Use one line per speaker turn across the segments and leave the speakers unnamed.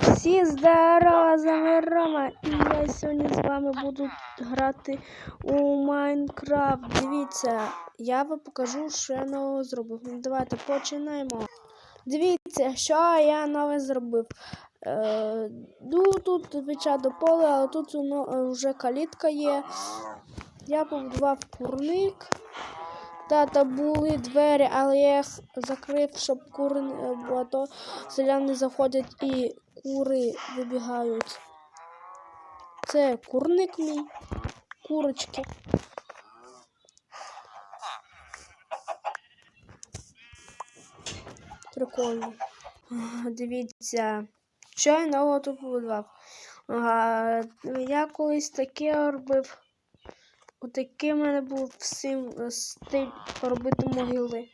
Всі здорово, з вами Рома, і я сьогодні з вами буду грати у Майнкрафт. Дивіться, я вам покажу, що я нового зробив. Ну, Давайте починаємо. Дивіться, що я нове зробив. Е, ну, тут звичайно поле, але тут воно вже калітка є. Я побудував курник. Та, там були двері, але я їх закрив, щоб кури не було, то селяни заходять і кури вибігають. Це курник мій, курочки. Прикольно. Дивіться, що я нового тут побудував. Я колись таке робив. Отакий в мене був всім е, стиль робити могили.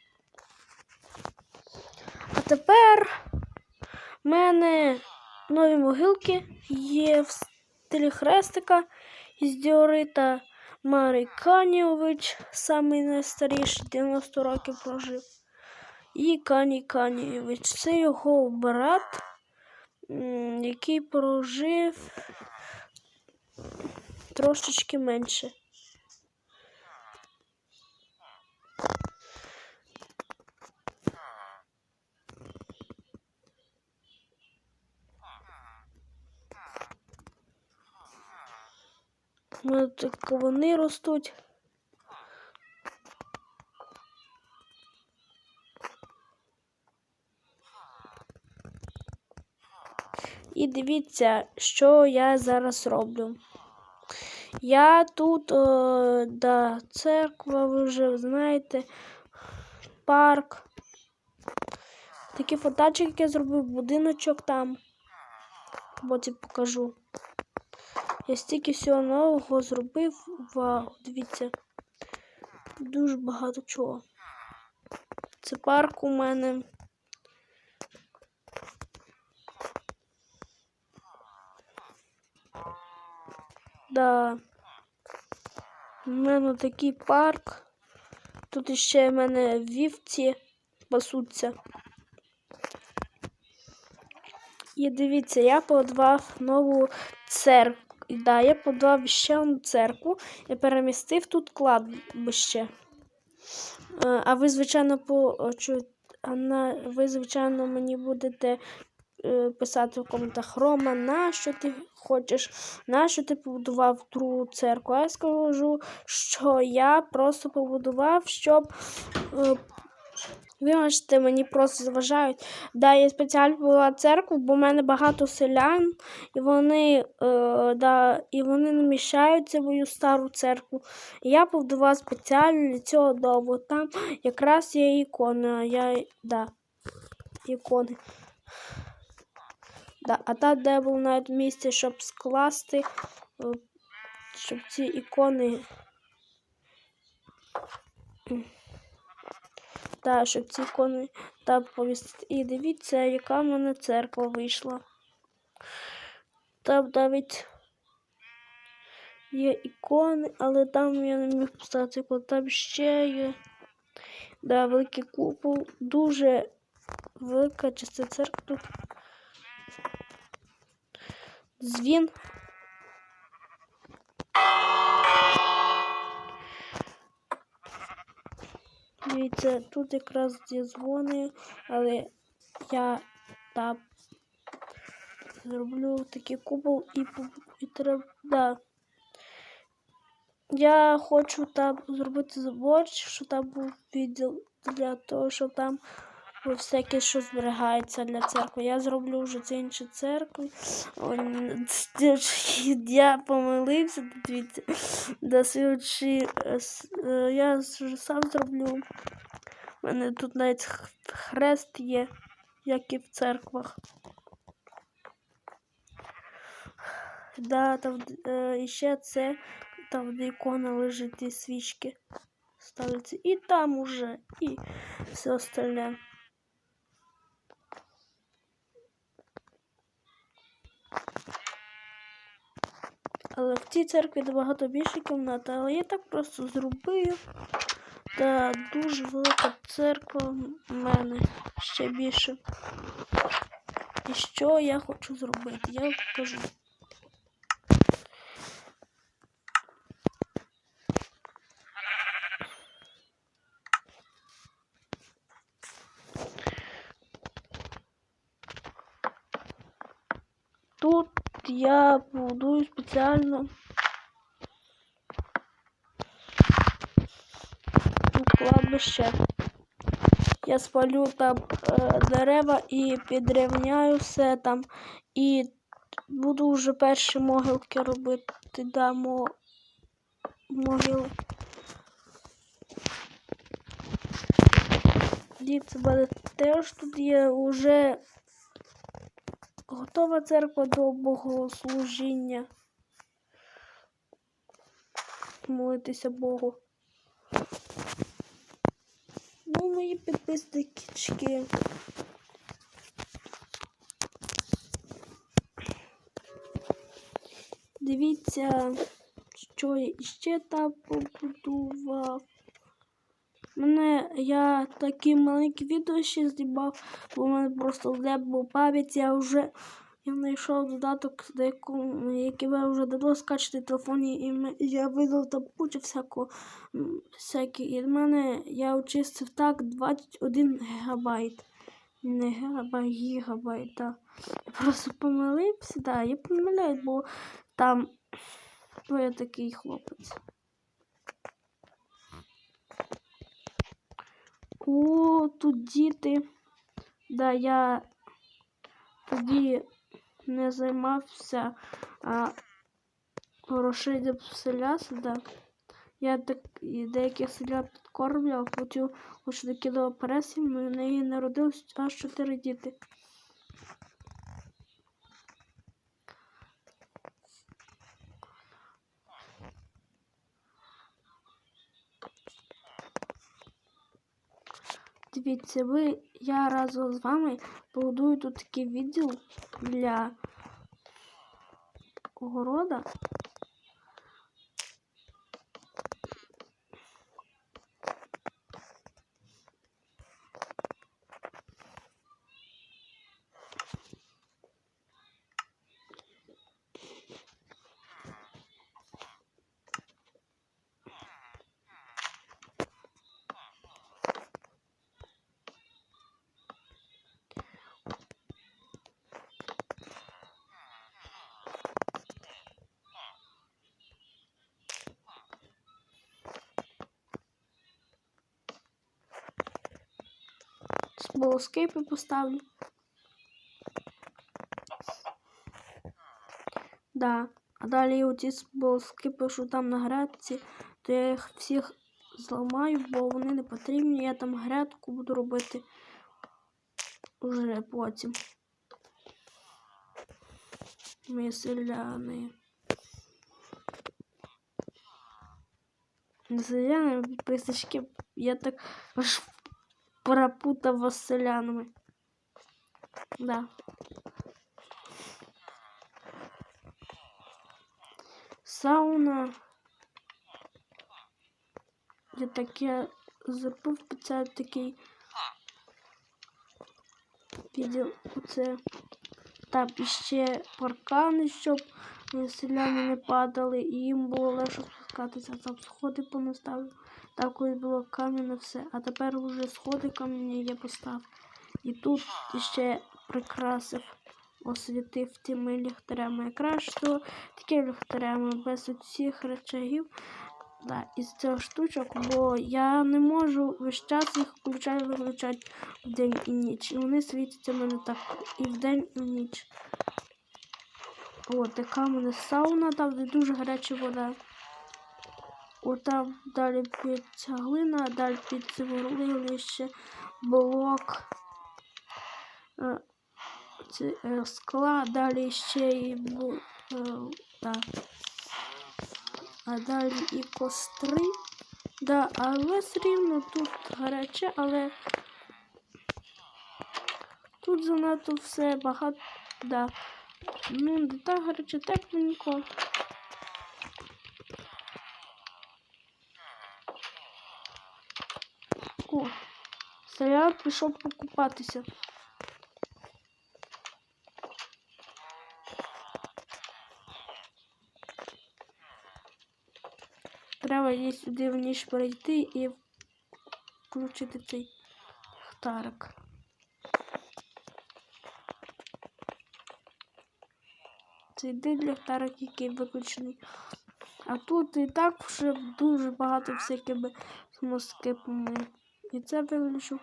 А тепер в мене нові могилки є в стилі хрестика із діорита Марій Каніович, самий найстаріший 90 років прожив. І Кані Каніович. Це його брат, який прожив трошечки менше. У мене тут вони ростуть. І дивіться, що я зараз роблю. Я тут, о, да, церква, ви вже знаєте, парк. Такий фоточок, як я зробив, будиночок там. Потім покажу. Я стільки всього нового зробив. Вау, дивіться. Дуже багато чого. Це парк у мене. Да. У мене такий парк. Тут ще в мене вівці пасуться. І дивіться, я подавав нову церкву. Да, я подав ще одну церкву і перемістив тут кладбище. Е, А ви, звичайно, почуєте, ви, звичайно, мені будете е, писати в коментах Рома, на що ти хочеш, на що ти побудував другу церкву. Я скажу, що я просто побудував, щоб. Вибачте, мені просто заважають. Да, я спеціально була церкву, бо в мене багато селян, і вони, е, да, і вони не мою стару церкву. Я побудувала спеціально для цього дому. Там якраз є ікона. Я, да, ікони. Да, а там, де був навіть місце, щоб скласти, е, щоб ці ікони. Та, щоб ці ікони та повісити. І дивіться, яка в мене церква вийшла. Там навіть є ікони, але там я не міг поставити ікону. Там ще є да, великий купол. Дуже велика частина церкви. Дзвін. Дивіться, тут якраз дзвони, але я там зроблю такий купол і, і треба. Да. Я хочу там зробити забор, що там був відділ для того, щоб там всяке, що зберігається для церкви. Я зроблю вже це інші церкви. Я помилився, дивіться. До свідчі, я вже сам зроблю. У мене тут навіть хрест є, як і в церквах. Да, там е, ще це, там де ікона лежить і свічки ставляться. І там уже, і все остальне. Але в цій церкві набагато більше кімнат, але я так просто зробив. Та дуже велика церква в мене ще більше. І що я хочу зробити? Я покажу. Тут я будую спеціально кладбище. Я спалю там е, дерева і підрівняю все там. І буду вже перші могилки робити. Дамо могили. Мене теж тут є вже готова церква до богослужіння. Молитися Богу. Ну, мої підписнички. Дивіться, що я ще там побудував. Мене я такі маленькі відео ще знімав, бо в мене просто не було пам'яті, я вже я знайшов додаток, до якого, який ви вже давно скачете в телефоні, і я видав там кучу всякого всякі. І в мене я очистив так 21 гігабайт. Не гігабайт, гігабайт, так. Я просто помилився, да, я помиляюсь, бо там бо я такий хлопець. О, тут діти. Да, я тоді не займався а, розширенням селя да. Я так деяких селя підкормлював, потім хоч накидав пресі, в неї народилось аж чотири діти. Дивіться, ви, я разом з вами побудую тут такий відділ для огорода. Смолоскипи поставлю. Да. А далі оці смолоскипи, що там на грядці, то я їх всіх зламаю, бо вони не потрібні. Я там грядку буду робити вже потім. Ми селяни. Не селяни, підписочки. Я так аж пропутав вас з селянами. Да. Сауна. Я таке зробив це такий відділ. Оце там іще паркани, щоб селяни не падали, і їм було легше спускатися. Там сходи понаставив. Так колись було кам'яне все, а тепер вже сходи кам'яні я поставив. І тут ще прикрасив, освітив тими ліхтарями. Якраз що такі ліхтарями без усіх речагів. Да, із цих штучок, бо я не можу весь час їх включати виключати вдень і ніч. І вони світяться в мене так і вдень, і в ніч. О, така в мене сауна, там де дуже гаряча вода. От там далі під глина, далі під цивилище, блок е, ці, е, скла, далі ще і е, да. а далі і костри. Да, але все рівно тут гаряче, але тут занадто все багато. Да. Ну, не так гаряче, тепленько. річку. Селян пішов покупатися. Треба є сюди в ніж пройти і включити цей ліхтарик. Це один ліхтарик, який виключений. А тут і так вже дуже багато всякими москипами. І це виключу.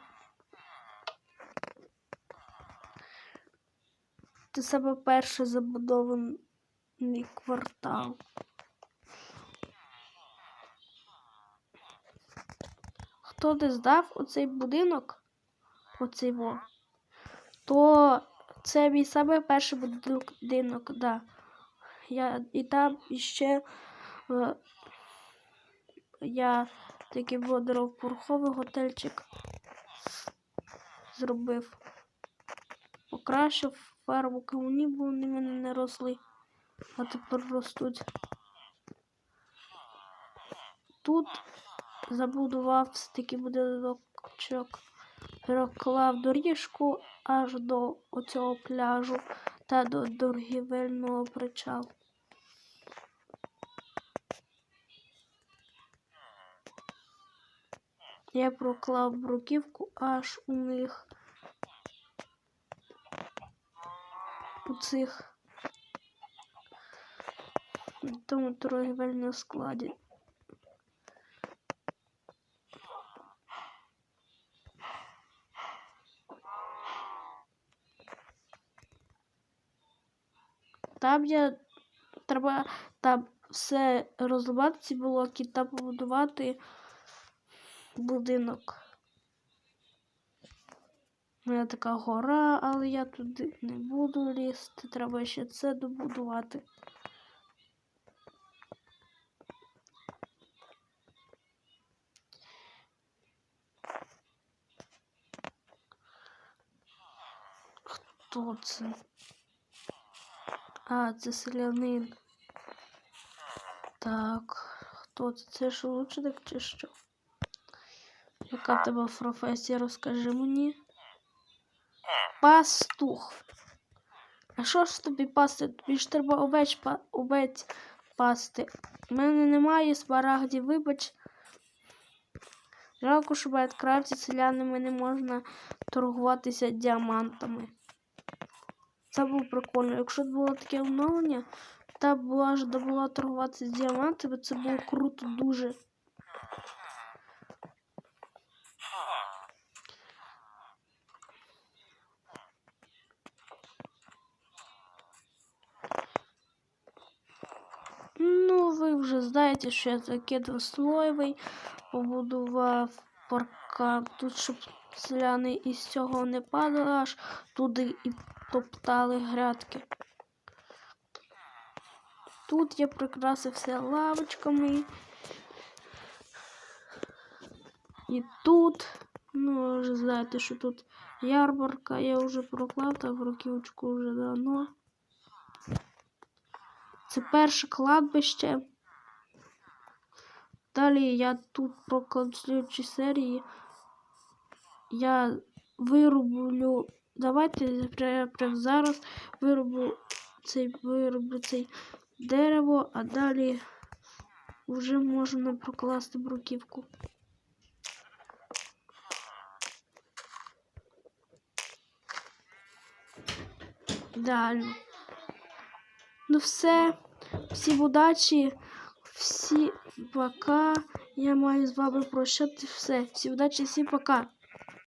Це саме перший забудований квартал. Хто не здав оцей будинок, оцей во, то це мій саме перший будинок, да. Я, і там іще е, я такий водоропорховий готельчик зробив. Покращив фарбу кавуні, бо вони в мене не росли, а тепер ростуть. Тут забудував такий будиночок, проклав доріжку аж до оцього пляжу та до торгівельного причалу. Я проклав бруківку аж у них у цих в тому торгівельному складі. Там я треба там все розливати ці блоки та побудувати будинок. У мене така гора, але я туди не буду лізти. Треба ще це добудувати. Хто це? А, це селянин. Так, хто це? Це ж лучник чи що? Яка в тебе професія, розкажи мені. Пастух. А що ж тобі пасти? Тобі ж треба овець, па... овець пасти. У мене немає смарагдів, вибач. Жалко, що в Майнкрафті селянами не можна торгуватися діамантами. Це було прикольно. Якщо б було таке оновлення, та була ж де була торгуватися з діамантами, це було круто дуже. Ну, ви вже знаєте, що я такий двослойовий побудував паркан тут, щоб селяни із цього не падали аж туди і топтали грядки. Тут я прикрасив все лавочками. І тут, ну, ви вже знаєте, що тут ярмарка, я вже проклав там роківочку вже давно. Це перше кладбище. Далі я тут прокладу слідчі серії. Я вирублю. Давайте прямо зараз вироблю цей вироблю цей дерево, а далі вже можна прокласти бруківку. Далі. Ну все, всім удачі, всі пока. Я маю з вами прощати все. Всі удачі, всім пока.